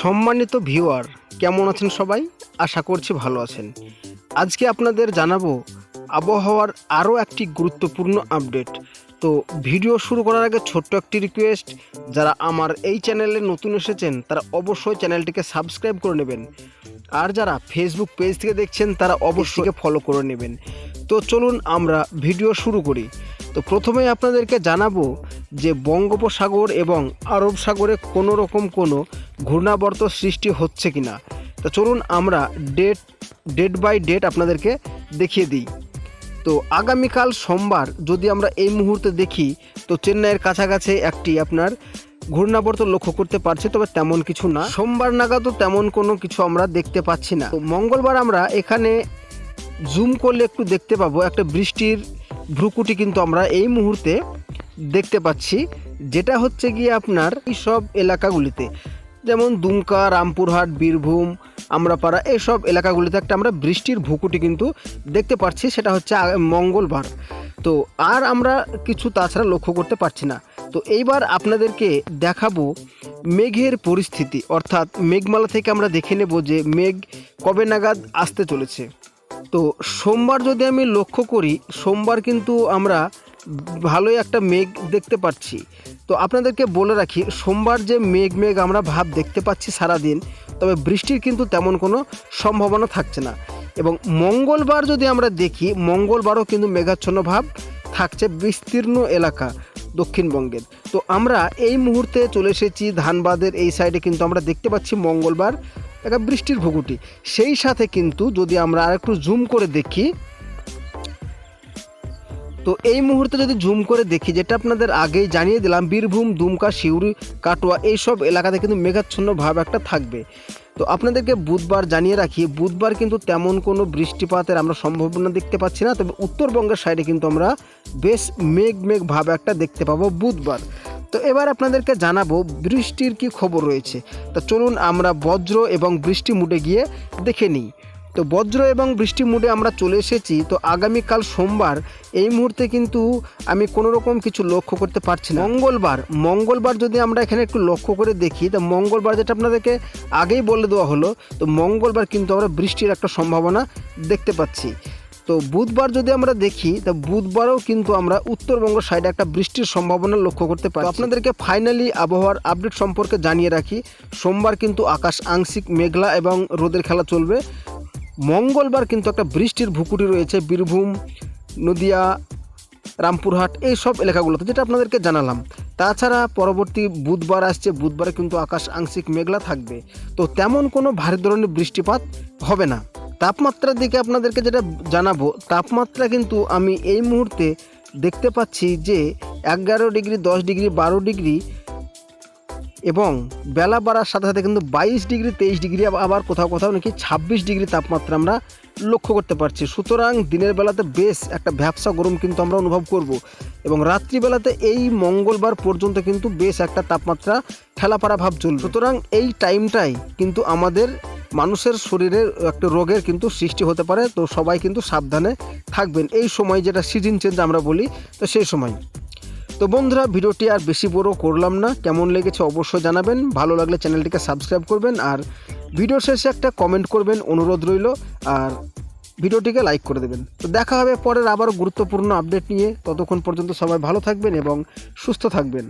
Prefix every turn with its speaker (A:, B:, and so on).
A: সম্মানিত ভিউয়ার, কেমন আছেন সবাই? আশা করছি ভালো আছেন। আজকে আপনাদের জানাব আবহাওয়ার আরও একটি গুরুত্বপূর্ণ আপডেট। তো ভিডিও শুরু করার আগে ছোট্ট একটি রিকোয়েস্ট যারা আমার এই চ্যানেলে নতুন এসেছেন, তারা অবশ্যই চ্যানেলটিকে সাবস্ক্রাইব করে নেবেন। আর যারা ফেসবুক পেজ থেকে দেখছেন, তারা অবশ্যই ফলো করে নেবেন। তো চলুন আমরা ভিডিও শুরু করি। তো প্রথমেই আপনাদেরকে জানাব যে বঙ্গোপসাগর এবং আরব সাগরে কোনো রকম কোনো ঘূর্ণাবর্ত সৃষ্টি হচ্ছে কিনা। তো চলুন আমরা ডেট ডেট বাই ডেট আপনাদেরকে দেখিয়ে দিই। তো আগামীকাল সোমবার যদি আমরা এই মুহূর্তে দেখি, তো চেন্নাইয়ের কাছাকাছি একটি আপনার ঘূর্ণাবর্ত লক্ষ্য করতে পারছি, তবে তেমন কিছু না। সোমবার নাগাদও তেমন কোনো কিছু আমরা দেখতে পাচ্ছি না। তো মঙ্গলবার আমরা এখানে জুম করলে একটু দেখতে পাবো, একটা বৃষ্টির ভ্রুকুটি কিন্তু আমরা এই মুহূর্তে দেখতে পাচ্ছি, যেটা হচ্ছে গিয়ে আপনার এই সব এলাকাগুলিতে। যেমন দুমকা, রামপুরহাট, বীরভূম, আমরাপাড়া এইসব এলাকাগুলিতে একটা আমরা বৃষ্টির ভুকুটি কিন্তু দেখতে পাচ্ছি, সেটা হচ্ছে মঙ্গলবার। তো আর আমরা কিছু তাছাড়া লক্ষ্য করতে পারছি না। তো এইবার আপনাদেরকে দেখাবো মেঘের পরিস্থিতি, অর্থাৎ মেঘমালা থেকে আমরা দেখে নেব যে মেঘ কবে নাগাদ আসতে চলেছে। তো সোমবার যদি আমি লক্ষ্য করি, সোমবার কিন্তু আমরা ভালোই একটা মেঘ দেখতে পাচ্ছি। তো আপনাদেরকে বলে রাখি, সোমবার যে মেঘ মেঘ আমরা ভাব দেখতে পাচ্ছি সারাদিন, তবে বৃষ্টির কিন্তু তেমন কোনো সম্ভাবনা থাকছে না। এবং মঙ্গলবার যদি আমরা দেখি, মঙ্গলবারও কিন্তু মেঘাচ্ছন্ন ভাব থাকছে বিস্তীর্ণ এলাকা দক্ষিণবঙ্গের। তো আমরা এই মুহূর্তে চলে এসেছি ধানবাদের, এই সাইডে কিন্তু আমরা দেখতে পাচ্ছি মঙ্গলবার একটা বৃষ্টির ভুগুটি সেই সাথে কিন্তু যদি আমরা আরেকটু জুম করে দেখি তো এই মুহূর্তে যদি জুম করে দেখি, যেটা আপনাদের আগেই জানিয়ে দিলাম, বীরভূম, দুমকা শিউরি কাটোয়া, এইসব এলাকাতে কিন্তু মেঘাচ্ছন্ন ভাব একটা থাকবে। তো আপনাদেরকে বুধবার জানিয়ে রাখি, বুধবার কিন্তু তেমন কোনো বৃষ্টিপাতের আমরা সম্ভাবনা দেখতে পাচ্ছি না, তবে উত্তরবঙ্গের সাইডে কিন্তু আমরা বেশ মেঘ মেঘ ভাব একটা দেখতে পাবো বুধবার। তো এবার আপনাদেরকে জানাব, বৃষ্টির কি খবর রয়েছে? তো চলুন আমরা বজ্র এবং বৃষ্টি মুডে গিয়ে দেখে নিই। তো বজ্র এবং বৃষ্টি মুডে আমরা চলে এসেছি, তো আগামীকাল সোমবার এই মুহূর্তে কিন্তু আমি কোনো রকম কিছু লক্ষ্য করতে পারছি না। মঙ্গলবার মঙ্গলবার যদি আমরা এখানে একটু লক্ষ্য করে দেখি, তো মঙ্গলবার যেটা আপনাদেরকে আগেই বলে দেওয়া হলো, তো মঙ্গলবার কিন্তু আমরা বৃষ্টির একটা সম্ভাবনা দেখতে পাচ্ছি। তো বুধবার যদি আমরা দেখি, তা বুধবারও কিন্তু আমরা উত্তরবঙ্গ সাইডে একটা বৃষ্টির সম্ভাবনা লক্ষ্য করতে পারি আপনাদেরকে ফাইনালি আবহাওয়ার আপডেট সম্পর্কে জানিয়ে রাখি, সোমবার কিন্তু আকাশ আংশিক মেঘলা এবং রোদের খেলা চলবে। মঙ্গলবার কিন্তু একটা বৃষ্টির ভুকুটি রয়েছে, বীরভূম, নদিয়া, রামপুরহাট, এই সব এলাকাগুলোতে, যেটা আপনাদেরকে জানালাম। তাছাড়া পরবর্তী বুধবার আসছে, বুধবারে কিন্তু আকাশ আংশিক মেঘলা থাকবে। তো তেমন কোনো ভারী ধরনের বৃষ্টিপাত হবে না। তাপমাত্রার দিকে আপনাদেরকে যেটা জানাব, তাপমাত্রা কিন্তু আমি এই মুহূর্তে দেখতে পাচ্ছি যে এগারো ডিগ্রি, দশ ডিগ্রি, বারো ডিগ্রি এবং বেলা বাড়ার সাথে সাথে কিন্তু বাইশ ডিগ্রি, তেইশ ডিগ্রি আবার- কোথাও কোথাও নাকি ছাব্বিশ ডিগ্রি তাপমাত্রা আমরা লক্ষ্য করতে পারছি। সুতরাং দিনের বেলাতে বেশ একটা ভ্যাবসা গরম কিন্তু আমরা অনুভব করব এবং রাত্রিবেলাতে এই মঙ্গলবার পর্যন্ত কিন্তু বেশ একটা তাপমাত্রা ঠেলাপাড়া ভাব চলবে। সুতরাং এই টাইমটাই কিন্তু আমাদের মানুষের শরীরের একটা রোগের কিন্তু সৃষ্টি হতে পারে। তো সবাই কিন্তু সাবধানে থাকবেন। এই সময় যেটা সিজন চেঞ্জ আমরা বলি, তো সেই সময়। তো বন্ধুরা, ভিডিওটি আর বেশি বড় করলাম না। কেমন লেগেছে অবশ্যই জানাবেন। ভালো লাগলে চ্যানেলটিকে সাবস্ক্রাইব করবেন আর ভিডিও শেষে একটা কমেন্ট করবেন, অনুরোধ রইল। আর ভিডিওটিকে লাইক করে দেবেন। তো দেখা হবে পরের আবার গুরুত্বপূর্ণ আপডেট নিয়ে। ততক্ষণ পর্যন্ত সবাই ভালো থাকবেন এবং সুস্থ থাকবেন।